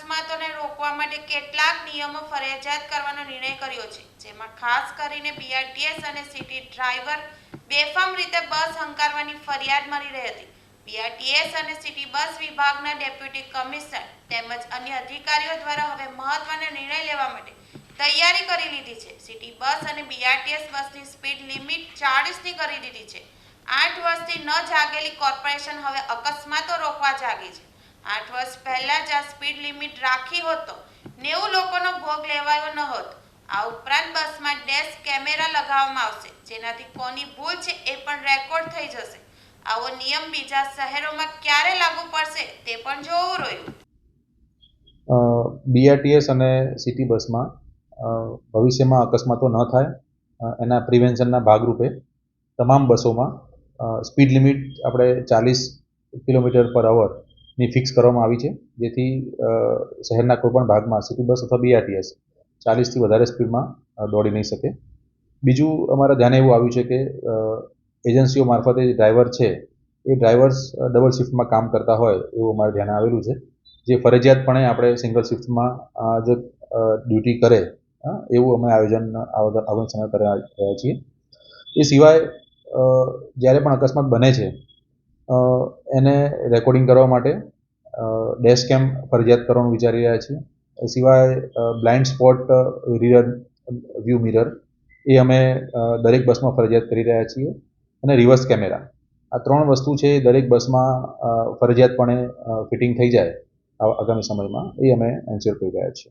રોકવા માટે કેટલાક નિયમો ફરજિયાત કરવાનો નિર્ણય કર્યો છે. જેમાં ખાસ કરીને બીઆરટીએસ અને સિટી ડ્રાઈવર બેફામ રીતે બસ હંકારવાની ફરિયાદ મળી રહી હતી. બીઆરટીએસ અને સિટી બસ વિભાગના ડેપ્યુટી કમિશનર તેમજ અન્ય અધિકારીઓ દ્વારા હવે મહત્વનો નિર્ણય લેવા માટે તૈયારી કરી લીધી છે. સિટી બસ અને બીઆરટીએસ બસની સ્પીડ લિમિટ ચાળીસની કરી દીધી છે. આઠ વર્ષથી ન જાગેલી કોર્પોરેશન હવે અકસ્માતો રોકવા જાગી છે. આઠ વર્ષ પહેલા જ આ સ્પીડ લિમિટ રાખી હતો, નેવું લોકોનો ભોગ લેવાયો ન હોત. આ ઉપરાંત બસમાં ડેશ કેમેરા લગાવવામાં આવશે, જેનાથી કોની ભૂલ છે એ પણ રેકોર્ડ થઈ જશે. આવો નિયમ બીજા શહેરોમાં ક્યારે લાગુ પડશે તે પણ જોવું રહ્યું. બીઆરટીએસ અને સિટી બસમાં ભવિષ્યમાં અકસ્માતો ન થાય એના પ્રિવેન્શનના ભાગરૂપે તમામ બસોમાં સ્પીડ લિમિટ આપણે ચાલીસ કિલોમીટર પર અવરની ફિક્સ કરવામાં આવી છે. જેથી શહેરના કોઈપણ ભાગમાં સિટી બસ અથવા બીઆરટીએસ ચાલીસથી વધારે સ્પીડમાં દોડી નહીં શકે. બીજું અમારા ધ્યાને એવું આવ્યું છે કે એજન્સીઓ મારફતે જે ડ્રાઈવર છે, એ ડ્રાઈવર્સ ડબલ શિફ્ટમાં કામ કરતા હોય એવું અમારે ધ્યાને આવેલું છે. જે ફરજિયાતપણે આપણે સિંગલ શિફ્ટમાં જે ડ્યુટી કરે એવું અમે આયોજન આગામી સમય કરી રહ્યા છીએ. એ સિવાય જ્યારે પણ અકસ્માત બને છે એને રેકોર્ડિંગ કરવા માટે ડેશ કેમ ફરજિયાત કરવાનું વિચારી રહ્યા છીએ. સિવાય blind spot rear view mirror એ અમે દરેક બસમાં ફરજિયાત કરી રહ્યા છીએ. અને રિવર્સ કેમેરા આ ત્રણ વસ્તુ છે એ દરેક બસમાં ફરજિયાતપણે ફિટિંગ થઈ જાય આગામી સમયમાં. એ અમે એન્શ્યોર કરી રહ્યા છીએ.